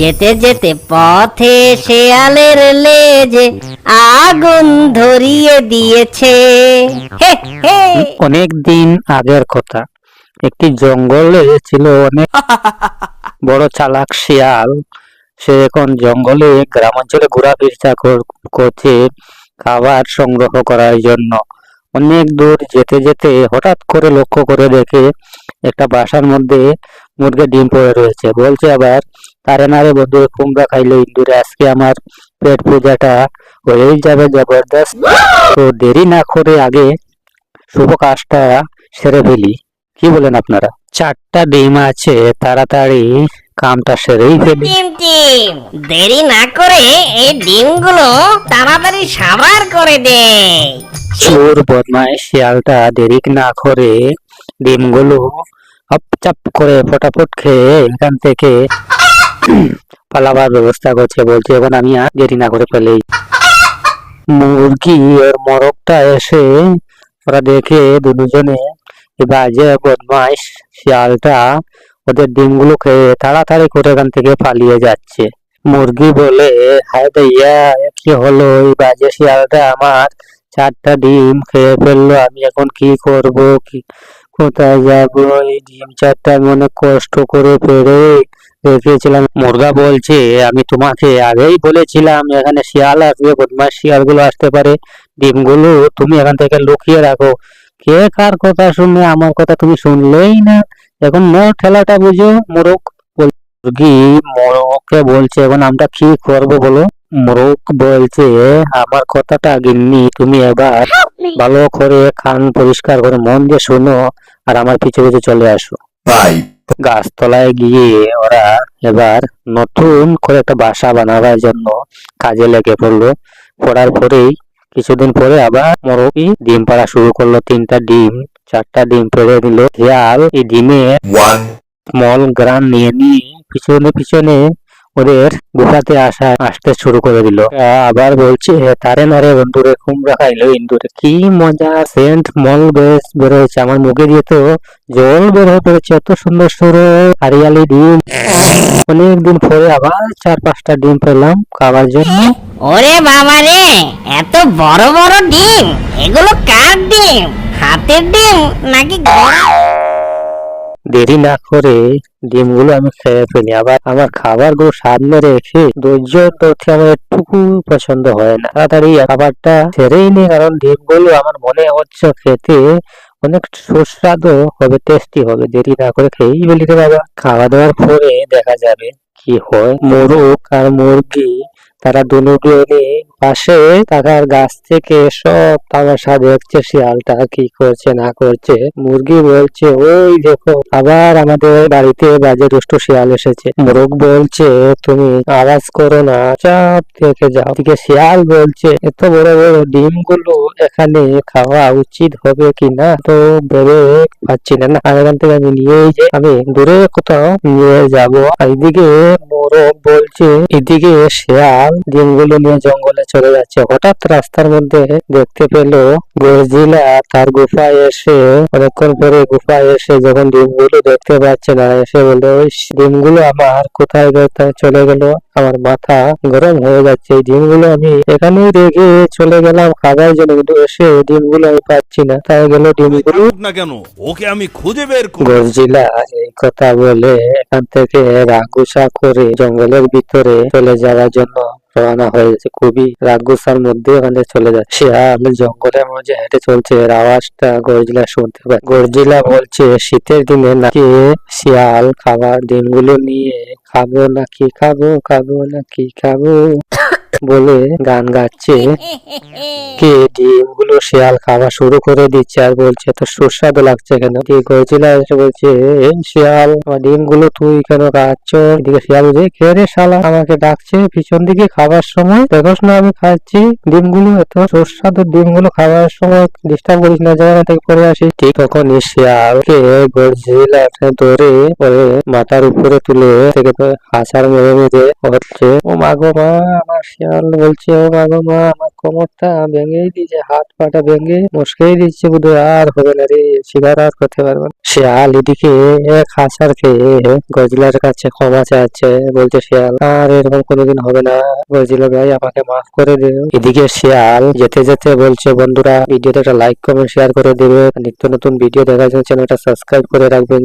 যেতে যেতে পথে শেয়ালের লেজে আগুন ধরিয়ে দিয়েছে। অনেক দিন আগের কথা। একটি জঙ্গলে ছিল অনেক বড় চালাক শিয়াল। সে এখন জঙ্গলে, গ্রামাঞ্চলে ঘোরাফেরা কর- করছে, খাবার সংগ্রহ করার জন্য। অনেক দূর যেতে যেতে হঠাৎ করে লক্ষ্য করে দেখে একটা বাসার মধ্যে মুরগি ডিম পড়ে রয়েছে। বলছে আবার তারে নারে বন্ধু কুমড়া খাইলে ইন্দুরে। আজকে আমার পেট পূজাটা হয়েই যাবে জবরদস্ত। তো দেরি না করে আগে শুভ কাজটা সেরে ফেলি। কি বলেন আপনারা? চারটা ডিম আছে তাড়াতাড়ি কামটা সেরেই ফেলি। টিম টিম দেরি না করে এই ডিমগুলো তাড়াতাড়ি সাবার করে দে চোর বদমাই শিয়ালটা দেরি না করে ডিমগুলো হপচাপ করে ফটাফট খেয়ে এখান থেকে পালাবার ব্যবস্থা করছে বলছে, এখন আমি আর দেরি না করে ফেলেই। মুরগি আর মরকটা এসে ওরা দেখে দুজনে বাজে বদমাইশ শিয়ালটা ওদের ডিমগুলো খেয়ে তাড়াতাড়ি করে এখান থেকে পালিয়ে যাচ্ছে। মুরগি বলে, হায় দইয়া, কি হলো? এই বাজে শিয়ালটা আমার চারটা ডিম খেয়ে ফেলল, আমি এখন কি করব? কি, কোথায় যাব? এই ডিম চারটা অনেক কষ্ট করে পেরে রেখেছিলাম মুরগা বলছে আমি তোমাকে আগেই বলেছিলাম এখানে শিয়াল আসবে বদমাস শিয়ালগুলো আসতে পারে। ডিমগুলো তুমি এখান থেকে লুকিয়ে রাখো। কে কার কথা শুনে আমার কথা তুমি শুনলেই না? এখন ন ঠেলাটা বুঝো মোরগ মুরগি মোরগকে বলছে এখন আমরা কি করব বলো? মোরগ বলছে আমার কথাটা গিন্নি তুমি এবার ভালো করে কান পরিষ্কার করে মন দিয়ে শোনো আর আমার পিছু পিছু চলে আসো। Five, গাছতলায় গিয়ে ওরা এবার নতুন করে একটা বাসা বানাবার জন্য কাজে লেগে পড়ল। পড়ার পরেই কিছুদিন পরে আবার মোরগি ডিম পাড়া শুরু করল তিনটা ডিম চারটা ডিম পেড়ে দিল। শিয়াল এই ডিমের মল স্মল গ্রাম নিয়ে নিয়ে পিছনে পিছনে ওদের গুহাতে আসা আসতে শুরু করে দিল। আবার বলছে তারে নারে বন্ধুরে কুমড়া খাইলো ইন্দুরে। কি মজা সেন্ট মল বেশ বেরোয়েছে। আমার মুখে দিয়ে তো জল বের হয়ে পড়েছে। এত সুন্দর সুন্দর হারিয়ালি ডিম। অনেকদিন পরে আবার চার পাঁচটা ডিম পেলাম খাবার জন্য। ওরে বাবা রে এত বড় বড় ডিম। এগুলো কার ডিম? হাতের ডিম নাকি দেরি না করে ডিমগুলো আমি খেয়ে ফেলি। আবার আমার খাবারগুলো সামনে রেখে ধৈর্য ধরতে আমার একটুকু পছন্দ হয় না। তাড়াতাড়ি খাবারটা ছেড়েই নি, কারণ ডিমগুলো আমার মনে হচ্ছে খেতে অনেক সুস্বাদু হবে টেস্টি হবে। দেরি না করে খেয়েই ফেলি তো বাবা। খাওয়া দাওয়ার পরে দেখা যাবে কি হয়। মোরগ আর মুরগি তারা দুজনে পাশে থাকার গাছ থেকে সব তামাশা দেখছে, শিয়ালটা কি করছে, না করছে। মুরগি বলছে, ওই দেখো, আবার আমাদের বাড়িতে বাজে দুষ্ট শিয়াল এসেছে। মোরগ বলছে, তুমি আওয়াজ করো না চাপ থেকে যাও। দিকে শিয়াল বলছে, এত বড় বড় ডিমগুলো এখানে খাওয়া উচিত হবে কি না? তো ভেবে পাচ্ছি না আর এখান থেকে আমি নিয়েই যে, আমি দূরে কোথাও নিয়ে যাব। এদিকে মোরগ বলছে, এদিকে শিয়াল ডিমগুলো নিয়ে জঙ্গলে চলে যাচ্ছে। হঠাৎ রাস্তার মধ্যে দেখতে পেল গরজিলা তার গুফায় এসে অনেকক্ষণ পরে গুফায় এসে যখন ডিমগুলো দেখতে পাচ্ছে না এসে বলল ওই ডিমগুলো আমার কোথায় কোথায় চলে গেল? আমার মাথা গরম হয়ে যাচ্ছে। এই ডিমগুলো আমি এখানেই রেখে চলে গেলাম। খাবার জন্য কিন্তু এসে ডিমগুলো আমি পাচ্ছি না। তাই গেল ডিমগুলো না কেন? ওকে আমি খুঁজে বের করব। এই কথা বলে এখান থেকে রাগুসা করে জঙ্গলের ভিতরে চলে যাওয়ার জন্য রওনা হয়েছে খুবই রাগুসার মধ্যে ওখানে চলে যাচ্ছে। আমি জঙ্গলের মধ্যে হেঁটে চলছে। এর আওয়াজটা গরজিলা শুনতে পায় গরজিলা বলছে, শীতের দিনে নাকি শিয়াল খাবার দিনগুলো নিয়ে খাব নাকি? খাব খাব নাকি? খাব। বলে গান গাচ্ছে। কে ডিমগুলো শিয়াল খাওয়া শুরু করে দিচ্ছে আর বলছে এত সুস্বাদু লাগছে কেন? গজিলা এসে বলছে শিয়াল, আমার ডিমগুলো তুই কেন খাচ্ছ? এদিকে শিয়াল বলছে, কে রে শালা? আমাকে ডাকছে পিছন দিকে খাবার সময়। দেখোস না, আমি খাচ্ছি ডিমগুলো, এত সুস্বাদু ডিমগুলো খাওয়ার সময়। ডিস্টার্ব করিস না জায়গা থেকে পড়ে আসিস ঠিক তখনই শিয়ালকে গজিলা ধরে পরে মাথার উপরে তুলে, থেকে তো হাসার মেরে মেরে হচ্ছে ও মা গো মা, আমার শিয়াল বলছে, ও গো মা, আমার কোমরটা ভেঙেই দিয়েছে, হাত পাটা ভেঙে মুসকেই দিচ্ছে বুধ আর হবে না রে, শিকার আর করতে পারব না। শিয়াল এদিকে হাসার খেয়ে গজলার কাছে ক্ষমা চাচ্ছে, বলছে, শিয়াল, আর এরকম কোনোদিন হবে না, গজলা ভাই, আমাকে মাফ করে দিও এদিকে শিয়াল যেতে যেতে বলছে, বন্ধুরা ভিডিওটা একটা লাইক কমেন্ট শেয়ার করে দেবে। নিত্য নতুন ভিডিও দেখার জন্য চ্যানেলটা সাবস্ক্রাইব করে রাখবেন।